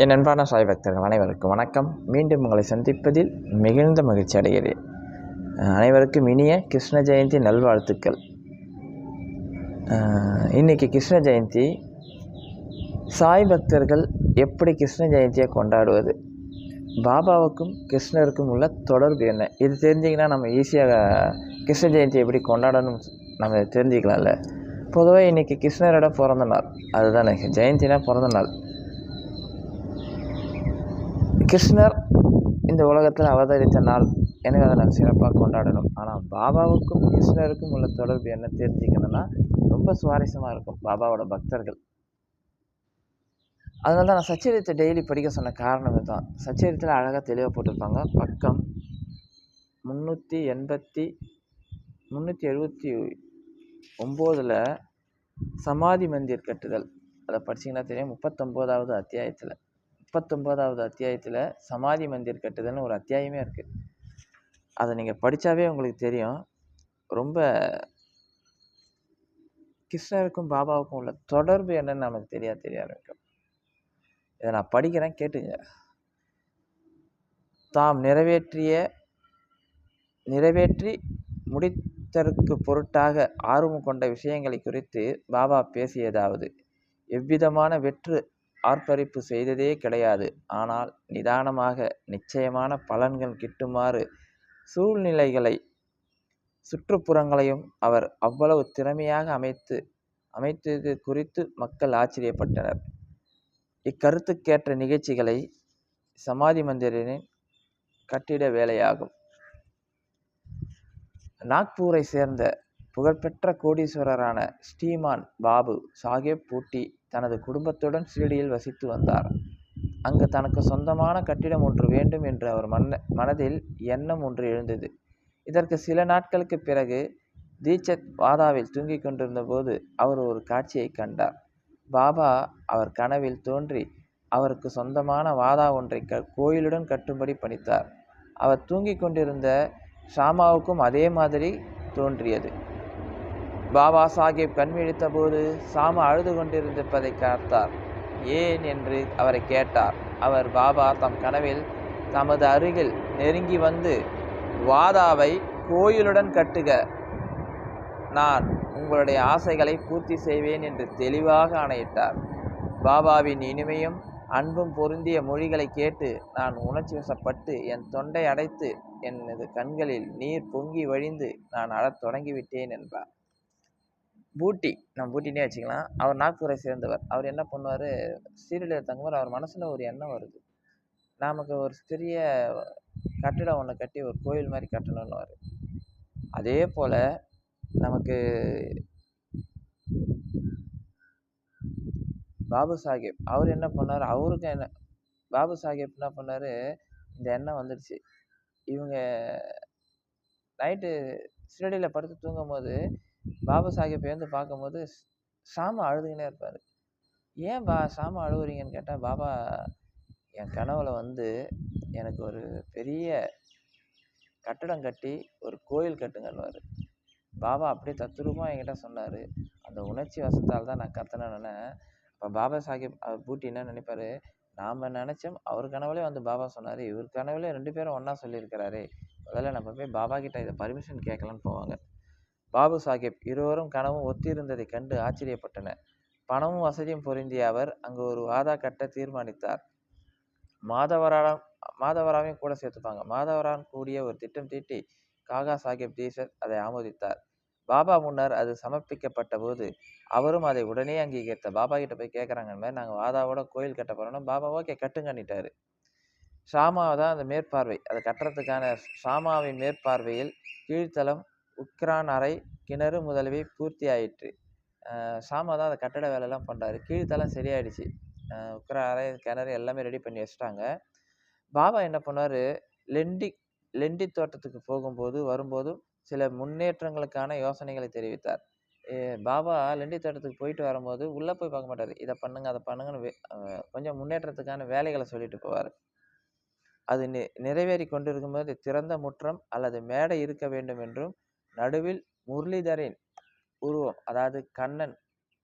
என் அன்பான சாய் பக்தர்கள் அனைவருக்கும் வணக்கம். மீண்டும் உங்களை சந்திப்பதில் மிகுந்த மகிழ்ச்சி அடைகிறேன். அனைவருக்கும் இனிய கிருஷ்ண ஜெயந்தி நல்வாழ்த்துக்கள். இன்றைக்கி இன்னைக்கு கிருஷ்ண ஜெயந்தி சாய் பக்தர்கள் எப்படி கிருஷ்ண ஜெயந்தியை கொண்டாடுவது? பாபாவுக்கும் கிருஷ்ணருக்கும் உள்ள தொடர்பு என்ன? இது தெரிஞ்சிங்கன்னா நம்ம ஈஸியாக கிருஷ்ண ஜெயந்தி எப்படி கொண்டாடணும் நம்ம தெரிஞ்சுக்கலாம்ல. பொதுவாக இன்றைக்கி கிருஷ்ணரோட பிறந்த நாள். அதுதானே ஜெயந்தினா பிறந்த நாள். கிருஷ்ணர் இந்த உலகத்தில் அவதரித்த நாள். எனக்கு அதை நான் சிறப்பாக கொண்டாடணும். ஆனால் பாபாவுக்கும் கிருஷ்ணருக்கும் உள்ள தொடர்பு என்ன தெரிஞ்சுக்கணும்னா ரொம்ப சுவாரஸ்யமாக இருக்கும் பாபாவோட பக்தர்கள். அதனால தான் நான் சச்சரித்தை டெய்லி படிக்க சொன்ன காரணம் இதுதான். சச்சரித்தில் அழகாக தெளிவாக போட்டிருப்பாங்க. பக்கம் முந்நூற்றி எண்பத்தி முந்நூற்றி எழுபத்தி ஒம்போதில் சமாதி மந்திர் கட்டுதல். அதை படிச்சிங்கன்னா தெரியும். முப்பத்தொம்போதாவது அத்தியாயத்தில். முப்பத்தொம்போதாவது அத்தியாயத்தில் சமாதி மந்திர் கட்டுதல்னு ஒரு அத்தியாயமே இருக்குது அதை நீங்கள் படித்தாவே உங்களுக்கு தெரியும். ரொம்ப கிருஷ்ணருக்கும் பாபாவுக்கும் உள்ள தொடர்பு என்னன்னு நமக்கு தெரியா தெரிய ஆரம்பிக்கும் இதை நான் படிக்கிறேன் கேட்டுங்க. தாம் நிறைவேற்றிய நிறைவேற்றி முடித்தற்கு பொருட்டாக ஆர்வம் கொண்ட விஷயங்களை குறித்து பாபா பேசியதாவது எவ்விதமான வெற்று ஆர்ப்பரிப்பு செய்ததே கிடையாது. ஆனால் நிதானமாக நிச்சயமான பலன்கள் கிட்டுமாறு சூழ்நிலைகளை சுற்றுப்புறங்களையும் அவர் அவ்வளவு திறமையாக அமைத்து அமைத்தது குறித்து மக்கள் ஆச்சரியப்பட்டனர். இக்கருத்துக்கேற்ற நிகழ்ச்சிகளை சமாதி மந்திரின் கட்டிட வேலையாகும். நாக்பூரை சேர்ந்த புகழ்பெற்ற கோடீஸ்வரரான ஸ்ரீமான் பாபு சாஹேப் பூட்டி தனது குடும்பத்துடன் ஷிரடியில் வசித்து வந்தார். அங்கு தனக்கு சொந்தமான கட்டிடம் ஒன்று வேண்டும் என்று அவர் மன மனதில் எண்ணம் ஒன்று எழுந்தது. இதற்கு சில நாட்களுக்கு பிறகு தீட்சத் வாதாவில் தூங்கிக் கொண்டிருந்த போது அவர் ஒரு காட்சியை கண்டார். பாபா அவர் கனவில் தோன்றி அவருக்கு சொந்தமான வாதா ஒன்றை க கோயிலுடன் கட்டும்படி பணித்தார். அவர் தூங்கிக் கொண்டிருந்த ஷாமாவுக்கும் அதே மாதிரி தோன்றியது. பாபா சாஹிப் கண்விழித்த போது அழுது கொண்டிருந்திருப்பதை பார்த்தார் ஏன் என்று அவரை கேட்டார். அவர் பாபா தம் கனவில் தமது அருகில் நெருங்கி வந்து வாதாவை கோயிலுடன் கட்டுக. நான் உங்களுடைய ஆசைகளை பூர்த்தி செய்வேன் என்று தெளிவாக ஆணையிட்டார். பாபாவின் இனிமையும் அன்பும் பொருந்திய மொழிகளை கேட்டு நான் உணர்ச்சி வசப்பட்டு என் தொண்டை அடைத்து எனது கண்களில் நீர் பொங்கி வழிந்து நான் அழத் தொடங்கிவிட்டேன் என்றார். பூட்டி நம்ம பூட்டினே வச்சுக்கலாம். அவர் நாக்பூரை சேர்ந்தவர். அவர் என்ன பண்ணுவார்? சீரியலில் தங்கும்போது அவர் மனசில் ஒரு எண்ணம் வருது. நமக்கு ஒரு பெரிய கட்டிடம் ஒன்று கட்டி ஒரு கோயில் மாதிரி கட்டணும்னுவார். அதே போல் நமக்கு பாபு சாஹேப் அவர் என்ன பண்ணார்? அவருக்கும் என்ன பாபு சாஹேப் என்ன பண்ணார்? இந்த எண்ணம் வந்துடுச்சு. இவங்க நைட்டு சிறடியில் படுத்து தூங்கும் போது பாபா சாஹேப் எழுந்து பார்க்கும்போது சாம அழுதுகினே இருப்பார். ஏன் பா சாம அழுகுறீங்கன்னு கேட்டால் பாபா என் கனவுல வந்து எனக்கு ஒரு பெரிய கட்டடம் கட்டி ஒரு கோயில் கட்டுங்கன்னுவார். பாபா அப்படியே தத்துரூபமாக என்கிட்ட சொன்னார். அந்த உணர்ச்சி வசத்தால் தான் நான் கத்தனேன்னு இப்போ பாபா சாஹிப் அவர் பூட்டி என்ன நினைப்பாரு? நாம் நினச்சோம் அவர் கனவுலே வந்து பாபா சொன்னார். இவர் கனவுலே ரெண்டு பேரும் ஒன்றா சொல்லியிருக்கிறாரே. முதல்ல நம்ம போய் பாபா கிட்ட இதை பர்மிஷன் கேட்கலான்னு போவாங்க. பாபு சாஹிப் இருவரும் கனவும் ஒத்திருந்ததைக் கண்டு ஆச்சரியப்பட்டன பணமும் வசதியும் பொருந்திய அவர் அங்கு ஒரு வாதா கட்ட தீர்மானித்தார். மாதவராடம் மாதவராவையும் கூட சேர்த்துப்பாங்க. மாதவரான் கூடிய ஒரு திட்டம் தீட்டி காகா சாஹிப் தீசத் அதை ஆமோதித்தார். பாபா முன்னர் அது சமர்ப்பிக்கப்பட்ட போது அவரும் அதை உடனே அங்கீகரித்த. பாபா கிட்ட போய் கேட்குறாங்க மாதிரி நாங்கள் வாதாவோட கோயில் கட்ட போகிறோம்னா பாபா ஓகே கட்டுங்கன்னிட்டாரு. ஷாமா தான் அந்த மேற்பார்வை அதை கட்டுறதுக்கான ஷாமாவின் மேற்பார்வையில் கீழ்த்தளம் உக்ரான் அறை கிணறு முதலியவை பூர்த்தி ஆயிற்று. சாமா தான் அந்த கட்டட வேலையெல்லாம் பண்ணுறாரு கீழ்த்தளம் சரியாயிடுச்சு. உக்ரா அறை கிணறு எல்லாமே ரெடி பண்ணி வச்சுட்டாங்க. பாபா என்ன பண்ணார் லெண்டி லெண்டி தோட்டத்துக்கு போகும்போது வரும்போதும் சில முன்னேற்றங்களுக்கான யோசனைகளை தெரிவித்தார். பாபா லெண்டி தோட்டத்துக்கு போயிட்டு வரும்போது உள்ளே போய் பார்க்க மாட்டார். இதை பண்ணுங்க அதை பண்ணுங்கன்னு கொஞ்சம் முன்னேற்றத்துக்கான வேலைகளை சொல்லிட்டு போவார். அது நிறைவேறி கொண்டிருக்கும்போது திறந்த முற்றம் அல்லது மேடை இருக்க வேண்டும் என்றும் நடுவில் முரளிதரின் உருவம் அதாவது கண்ணன்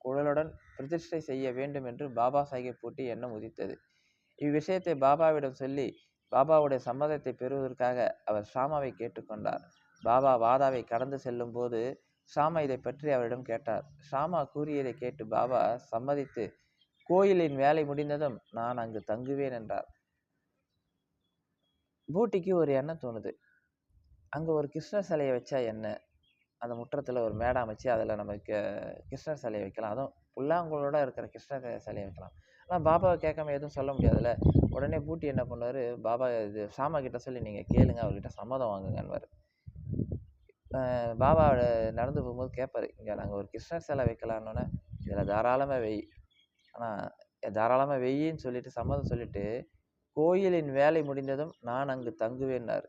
குழலுடன் பிரதிஷ்டை செய்ய வேண்டும் என்று பாபா சாஹிப் பூட்டி எண்ணம் உதித்தது. இவ்விஷயத்தை பாபாவிடம் சொல்லி பாபாவுடைய சம்மதத்தை பெறுவதற்காக அவர் ஷாமாவை கேட்டுக்கொண்டார். பாபா வாதாவை கடந்து செல்லும் போது ஷாமா இதை பற்றி அவரிடம் கேட்டார். ஷாமா கூறியதை கேட்டு பாபா சம்மதித்து கோயிலின் வேலை முடிந்ததும் நான் அங்கு தங்குவேன் என்றார். பூட்டிக்கு ஒரு எண்ணம் தோணுது. அங்கே ஒரு கிருஷ்ணர் சிலையை வச்சா என்ன? அந்த முற்றத்தில் ஒரு மேடை அமைச்சு அதில் நம்ம க- கிருஷ்ணர் சிலையை வைக்கலாம். அதுவும் புல்லாங்குழலோட இருக்கிற கிருஷ்ணர் சிலையை வைக்கலாம். ஆனால் பாபாவை கேட்காம எதுவும் சொல்ல முடியாதுல்ல. உடனே பூட்டி என்ன பண்ணுவார்? பாபா இது சாமா கிட்ட சொல்லி நீங்கள் கேளுங்க அவர்கிட்ட சம்மதம் வாங்குங்கன்னுவார். பாபா நடந்து போகும்போது கேட்பார் இங்கே நாங்கள் ஒரு கிருஷ்ணர் சிலை வைக்கலான்னொன்னே இதில் தாராளமாக வெய். ஆனால் தாராளமாக வெய்யின்னு சொல்லிட்டு சம்மதம் சொல்லிட்டு கோயிலின் வேலை முடிந்ததும் நான் அங்கு தங்குவேன்னார்.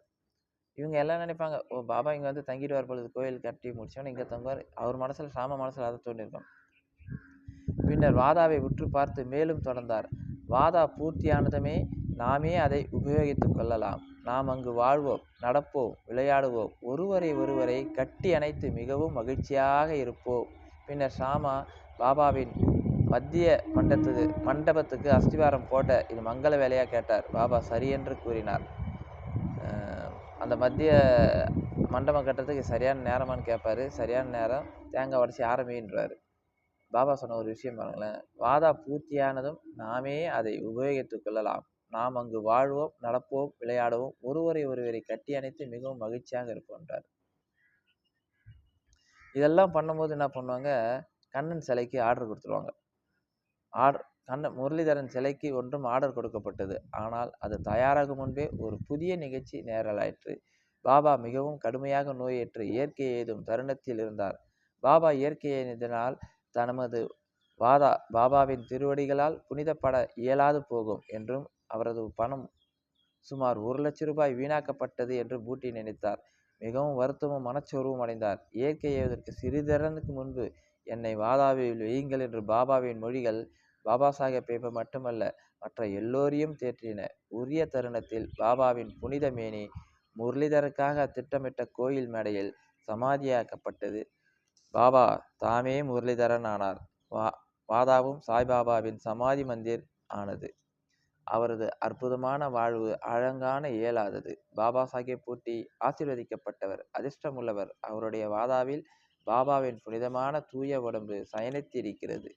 இவங்க எல்லாம் நினைப்பாங்க ஓ பாபா இங்கே வந்து தங்கிடுவார் பொழுது கோயில் கட்டி முடிச்சோன்னு இங்கே தங்குவார். அவர் மனசில் சாம மனசில் அதை தோண்டியிருக்கும் பின்னர் வாதாவை உற்று பார்த்து மேலும் தொடர்ந்தார். வாதா பூர்த்தியானதுமே நாமே அதை உபயோகித்துக் கொள்ளலாம். நாம் அங்கு வாழ்வோம் நடப்போம் விளையாடுவோம். ஒருவரை ஒருவரை கட்டி அணைத்து மிகவும் மகிழ்ச்சியாக இருப்போம். பின்னர் ஷாமா பாபாவின் மத்திய மண்டபத்துக்கு மண்டபத்துக்கு அஸ்திவாரம் போட்ட இது மங்கள வேலையாக கேட்டார். பாபா சரியென்று கூறினார். அந்த மத்திய மண்டபம் கட்டுறதுக்கு சரியான நேரமான்னு கேட்பாரு சரியான நேரம் தேங்காய் உடச்சி ஆரம்பின்றாரு. பாபா சொன்ன ஒரு விஷயம் பாருங்களேன். வாதா பூர்த்தியானதும் நாமே அதை உபயோகித்துக் கொள்ளலாம். நாம் அங்கு வாழ்வோம் நடப்போம் விளையாடுவோம். ஒருவரை ஒருவரை கட்டி அணைத்து மிகவும் மகிழ்ச்சியாக இருப்போன்றார் இதெல்லாம் பண்ணும்போது என்ன பண்ணுவாங்க? கண்ணன் சிலைக்கு ஆர்டர் கொடுத்துருவாங்க. ஆர்டர் தன்னை முரளிதரன் சிலைக்கு ஒன்றும் ஆர்டர் கொடுக்கப்பட்டது. ஆனால் அது தயாராகும் முன்பே ஒரு புதிய நிகழ்ச்சி நேரலாயிற்று. பாபா மிகவும் கடுமையாக நோயேற்று இயற்கை எய்தும் தருணத்தில் இருந்தார். பாபா இயற்கை எய்தினால் தனது வாதா பாபாவின் திருவடிகளால் புனிதப்பட இயலாது போகும் என்றும் அவரது பணம் சுமார் ஒரு லட்ச ரூபாய் வீணாக்கப்பட்டது என்று பூட்டி நினைத்தார். மிகவும் வருத்தமும் மனச்சோர்வும் அடைந்தார். இயற்கை எய்வதற்கு சிறிதரனுக்கு முன்பு என்னை வாதாவில் வையுங்கள் என்று பாபாவின் மொழிகள் பாபா சாஹேப்பை பேப்பர் மட்டுமல்ல மற்ற எல்லோரையும் தேற்றின உரிய தருணத்தில் பாபாவின் புனித மேனி முரளிதருக்காக திட்டமிட்ட கோயில் மேடையில் சமாதியாக்கப்பட்டது. பாபா தாமே முரளிதரன் ஆனார் வா வாதாவும் சாய்பாபாவின் சமாதி மந்திர் ஆனது. அவரது அற்புதமான வாழ்வு அழங்கான இயலாதது. பாபா சாஹேப் பூட்டி ஆசீர்வதிக்கப்பட்டவர் அதிர்ஷ்டமுள்ளவர். அவருடைய வாதாவில் பாபாவின் புனிதமான தூய உடம்பு சயனித்திருக்கிறது.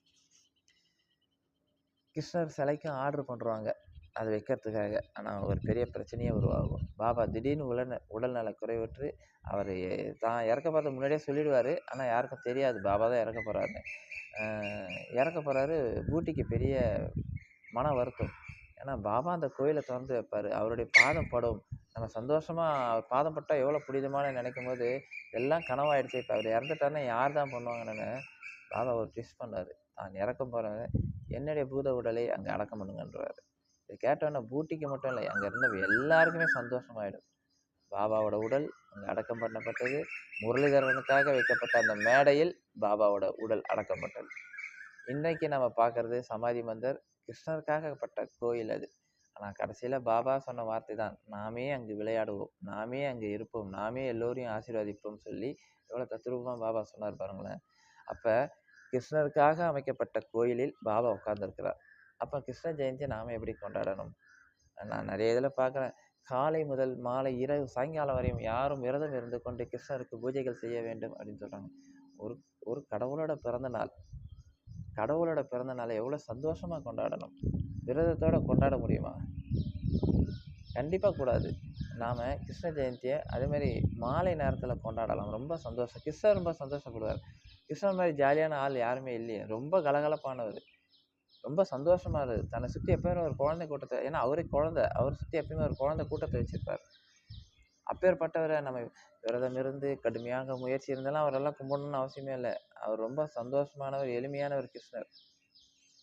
கிருஷ்ணர் சிலைக்கும் ஆர்டர் பண்ணுறாங்க அது வைக்கிறதுக்காக. ஆனால் ஒரு பெரிய பிரச்சனையே உருவாகும். பாபா திடீர்னு உடல் உடல்நல குறைவற்று அவர் தான் இறக்க போகிறது முன்னாடியே சொல்லிடுவார். ஆனால் யாருக்கும் தெரியாது. பாபா தான் இறக்க போகிறாருன்னு இறக்க போகிறாரு பூட்டிக்கு பெரிய மன வருத்தம். ஏன்னா பாபா அந்த கோயிலை திறந்து வைப்பார். அவருடைய பாதம் படும். நம்ம சந்தோஷமாக அவர் பாதம் பட்டால் எவ்வளோ புனிதமான நினைக்கும் போது எல்லாம் கனவாயிடுச்சு. இப்போ அவர் இறந்துட்டாருன்னா யார் தான் பண்ணுவாங்கன்னு பாபா ஒரு ட்விஸ்ட் பண்ணார். தான் இறக்க போகிறேன் என்னுடைய பூத உடலை அங்கே அடக்கம் பண்ணுங்கன்றார். இது கேட்டோன்னே பூட்டிக்கு மட்டும் இல்லை அங்கே இருந்த எல்லாருக்குமே சந்தோஷமாயிடும். பாபாவோட உடல் அங்கே அடக்கம் பண்ணப்பட்டது. முரளிதரனுக்காக வைக்கப்பட்ட அந்த மேடையில் பாபாவோட உடல் அடக்கப்பட்டது. இன்றைக்கு நம்ம பார்க்கறது சமாதி மந்தர் கிருஷ்ணருக்காகப்பட்ட கோயில் அது. ஆனால் கடைசியில் பாபா சொன்ன வார்த்தை தான் நாமே அங்கு விளையாடுவோம் நாமே அங்கே இருப்போம் நாமே எல்லோரையும் ஆசீர்வதிப்போம் சொல்லி எவ்வளோ தத்ரூபமாக பாபா சொன்னார் பாருங்களேன். அப்போ கிருஷ்ணருக்காக அமைக்கப்பட்ட கோயிலில் பாபா உட்கார்ந்துருக்கிறார். அப்போ கிருஷ்ண ஜெயந்தியை நாம் எப்படி கொண்டாடணும்? நான் நிறைய இதில் பார்க்குறேன். காலை முதல் மாலை இரவு சாயங்காலம் வரையும் யாரும் விரதம் இருந்து கொண்டு கிருஷ்ணருக்கு பூஜைகள் செய்ய வேண்டும் அப்படின்னு சொல்கிறாங்க ஒரு ஒரு கடவுளோட பிறந்த நாள் கடவுளோட பிறந்த நாளை எவ்வளோ சந்தோஷமாக கொண்டாடணும்? விரதத்தோடு கொண்டாட முடியுமா? கண்டிப்பாக கூடாது. நாம் கிருஷ்ண ஜெயந்தியை அதுமாரி மாலை நேரத்தில் கொண்டாடலாம். ரொம்ப சந்தோஷம். கிருஷ்ணர் ரொம்ப சந்தோஷப்படுவார். கிருஷ்ணர் மாதிரி ஜாலியான ஆள் யாருமே இல்லையே. ரொம்ப கலகலப்பானவர். ரொம்ப சந்தோஷமாக இருக்குது தன்னை சுற்றி எப்பயுமே ஒரு குழந்தை கூட்டத்தை ஏன்னா அவரே குழந்தை. அவர் சுற்றி எப்பயுமே ஒரு குழந்தை கூட்டத்தை வச்சுருப்பார். அப்பேற்பட்டவரை நம்ம விரதம் இருந்து கடுமையாக முயற்சி இருந்தாலும் அவரெல்லாம் கும்பிடணும்னு அவசியமே இல்லை. அவர் ரொம்ப சந்தோஷமானவர் எளிமையானவர் கிருஷ்ணர்.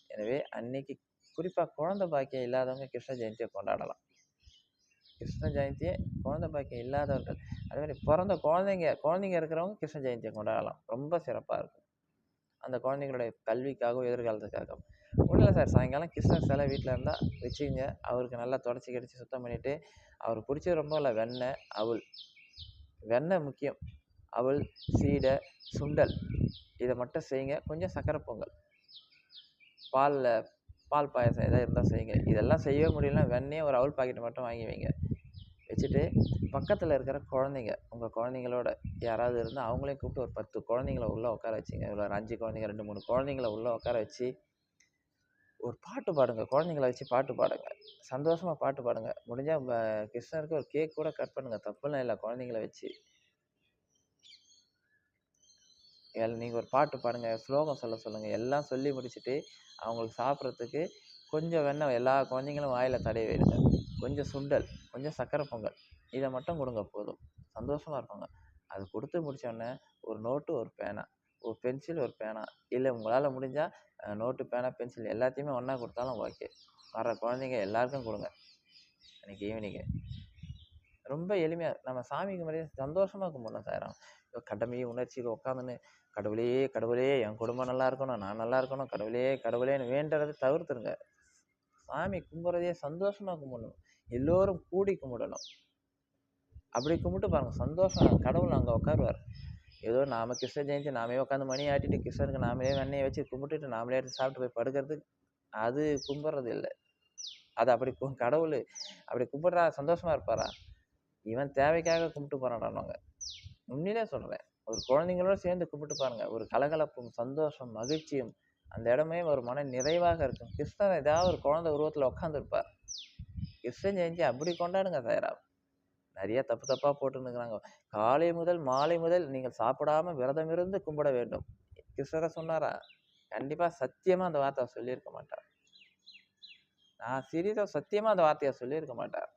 எனவே அன்னைக்கு குறிப்பாக குழந்தை பாக்கியம் இல்லாதவங்க கிருஷ்ண ஜெயந்தியை கொண்டாடலாம். கிருஷ்ண ஜெயந்தியை குழந்தை பாக்கியம் இல்லாதவர்கள். அதே மாதிரி பிறந்த குழந்தைங்க குழந்தைங்க இருக்கிறவங்க கிருஷ்ண ஜெயந்தியை கொண்டாடலாம். ரொம்ப சிறப்பாக இருக்கும். அந்த குழந்தைங்களுடைய கல்விக்காகவும் எதிர்காலத்துக்காகவும். ஒன்றும் இல்லை சார். சாயங்காலம் கிருஷ்ணர் சிலை வீட்டில் இருந்தால் வச்சுங்க அவருக்கு நல்லா தொடச்சி கிடச்சி சுத்தம் பண்ணிவிட்டு அவருக்கு பிடிச்சது ரொம்ப இல்லை. வெண்ணெய் அவள். வெண்ணெய் முக்கியம். அவள் சீடை சுண்டல். இதை மட்டும் செய்யுங்க. கொஞ்சம் சக்கரை பொங்கல். பாலில் பால் பாயாசம் எதாவது இருந்தால் செய்யுங்க. இதெல்லாம் செய்யவே முடியலன்னா வெண்ணே ஒரு அவுல் பாக்கெட் மட்டும் வாங்கி வைங்க. வச்சுட்டு பக்கத்தில் இருக்கிற குழந்தைங்க உங்கள் குழந்தைங்களோட யாராவது இருந்தால் அவங்களையும் கூப்பிட்டு ஒரு பத்து குழந்தைங்கள உள்ளே உட்கார வச்சுங்க. இவ்வளோ ஒரு அஞ்சு குழந்தைங்க ரெண்டு மூணு குழந்தைங்கள உள்ளே உட்கார வச்சு ஒரு பாட்டு பாடுங்க. குழந்தைங்கள வச்சு பாட்டு பாடுங்க. சந்தோஷமாக பாட்டு பாடுங்க. முடிஞ்சால் கிருஷ்ணருக்கு ஒரு கேக் கூட கட் பண்ணுங்கள் தப்புலாம் இல்லை குழந்தைங்கள வச்சு. எல் நீங்கள் ஒரு பாட்டு பாடுங்கள் ஸ்லோகம் சொல்ல சொல்லுங்கள் எல்லாம் சொல்லி முடிச்சுட்டு அவங்களுக்கு சாப்பிட்றதுக்கு கொஞ்சம் வெண்ணெய் எல்லா குழந்தைங்களும் வாயில் தடவி வைங்க. கொஞ்சம் சுண்டல் கொஞ்சம் சக்கரை பொங்கல் இதை மட்டும் கொடுங்க போதும். சந்தோஷமாக இருப்பாங்க. அது கொடுத்து முடித்தோடனே ஒரு நோட்டு ஒரு பேனா ஒரு பென்சில் ஒரு பேனா இல்லை உங்களால் முடிஞ்சால் நோட்டு பேனா பென்சில் எல்லாத்தையுமே ஒன்றா கொடுத்தாலும் ஓகே. வர குழந்தைங்க எல்லாருக்கும் கொடுங்க. அன்றைக்கி ஈவினிங்கு ரொம்ப எளிமையாக நம்ம சாமிக்கு முன்னாடி சந்தோஷமாக கும்பிடலாம் சாயிரம். இப்போ கடமை உணர்ச்சிக்கு உட்காந்துன்னு கடவுளே கடவுளே என் குடும்பம் நல்லா இருக்கணும் நான் நல்லா இருக்கணும் கடவுளே கடவுளேன்னு வேண்டுறதை தவிர்த்துருங்க. சாமி கும்பிட்றதே சந்தோஷமாக கும்பிடணும். எல்லோரும் கூடி கும்பிடணும். அப்படி கும்பிட்டு பாருங்க சந்தோஷம். கடவுள் அங்கே உட்காருவார். ஏதோ நாம கிருஷ்ண ஜெயந்தி நாமே உட்காந்து மணி ஆட்டிட்டு கிருஷ்ணருக்கு நாமளே வெண்ணையை வச்சு கும்பிட்டுட்டு நாமளே எடுத்து சாப்பிட்டு போய் படுக்கிறது அது கும்பிட்றது இல்லை. அது அப்படி கடவுள் அப்படி கும்பிட்றா சந்தோஷமாக இருப்பாரா? இவன் தேவைக்காக கும்பிட்டு போறான்டானவங்க உண்மையிலே சொல்கிறேன் ஒரு குழந்தைங்களோட சேர்ந்து கும்பிட்டு பாருங்க. ஒரு கலகலப்பும் சந்தோஷம் மகிழ்ச்சியும் அந்த இடமே ஒரு மன நிறைவாக இருக்கும். கிருஷ்ணன் ஏதாவது ஒரு குழந்தை உருவத்தில் உட்காந்துருப்பார் கிருஷ்ணன் ஜெயந்தி அப்படி கொண்டாடுங்க தயாரா. நிறைய தப்பு தப்பாக போட்டுருக்குறாங்க காலை முதல் மாலை முதல் நீங்கள் சாப்பிடாம விரதம் இருந்து கும்பிட வேண்டும். கிருஷ்ணரை சொன்னாரா? கண்டிப்பாக சத்தியமாக அந்த வார்த்தை சொல்லியிருக்க மாட்டார். நான் சீரியஸாக சத்தியமாக அந்த வார்த்தையை சொல்லியிருக்க மாட்டார்.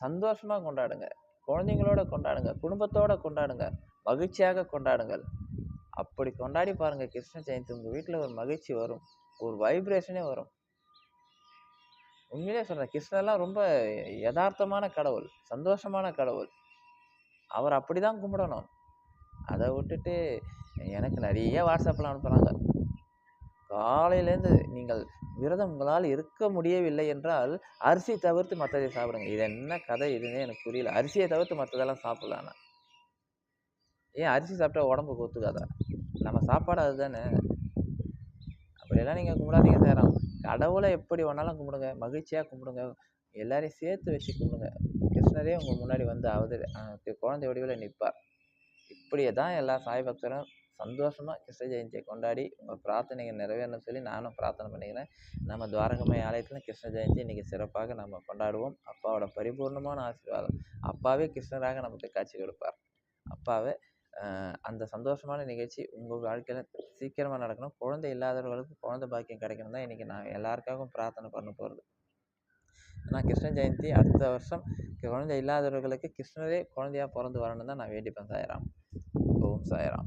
சந்தோஷமாக கொண்டாடுங்க. குழந்தைங்களோட கொண்டாடுங்க. குடும்பத்தோட கொண்டாடுங்க. மகிழ்ச்சியாக கொண்டாடுங்கள். அப்படி கொண்டாடி பாருங்கள் கிருஷ்ண ஜெயந்தி. உங்கள் வீட்டில் ஒரு மகிழ்ச்சி வரும். ஒரு வைப்ரேஷனே வரும். உண்மையிலே சொல்கிறேன் கிருஷ்ணர்லாம் ரொம்ப யதார்த்தமான கடவுள் சந்தோஷமான கடவுள். அவர் அப்படி தான் கும்பிடணும். அதை விட்டுட்டு எனக்கு நிறைய வாட்ஸ்அப்பில் அனுப்புகிறாங்க காலையிலேருந்து நீங்கள் விரதம் உங்களால் இருக்க முடியவில்லை என்றால் அரிசி தவிர்த்து மற்றதை சாப்பிடுங்க. இது என்ன கதை? இதுன்னு எனக்கு புரியல. அரிசியை தவிர்த்து மற்றதெல்லாம் சாப்பிடலாம் நான். ஏன் அரிசி சாப்பிட்டா உடம்புக்கு ஒத்துக்காதா நம்ம சாப்பாடு அதுதானே. அப்படியெல்லாம் நீங்கள் கும்பிடாதீங்க சேரம் கடவுளை எப்படி வேணாலும் கும்பிடுங்க. மகிழ்ச்சியாக கும்பிடுங்க. எல்லாரையும் சேர்த்து வச்சு கும்பிடுங்க. கிருஷ்ணரே உங்கள் முன்னாடி வந்து அவதரி குழந்தை வடிவில் நிற்பார். இப்படியே தான் எல்லா சாய் பக்தரும் சந்தோஷமாக கிருஷ்ண ஜெயந்தியை கொண்டாடி உங்கள் பிரார்த்தனைகள் நிறைவேறணும்னு சொல்லி நானும் பிரார்த்தனை பண்ணிக்கிறேன். நம்ம துவாரகமய ஆலயத்தில் கிருஷ்ண ஜெயந்தி இன்றைக்கி சிறப்பாக நம்ம கொண்டாடுவோம். அப்பாவோட பரிபூர்ணமான ஆசீர்வாதம். அப்பாவே கிருஷ்ணராக நமக்கு காட்சி கொடுப்பார். அப்பாவே அந்த சந்தோஷமான நிகழ்ச்சி உங்கள் வாழ்க்கையில் சீக்கிரமாக நடக்கணும். குழந்தை இல்லாதவர்களுக்கு குழந்தை பாக்கியம் கிடைக்கணும் தான் இன்றைக்கி நான் எல்லாருக்காகவும் பிரார்த்தனை பண்ண போகிறது ஆனால் கிருஷ்ண ஜெயந்தி அடுத்த வருஷம் குழந்தை இல்லாதவர்களுக்கு கிருஷ்ணரே குழந்தையாக பிறந்து வரணும் தான் நான் வேண்டிப்பேன் சாயராம். ஓம் சாயராம்.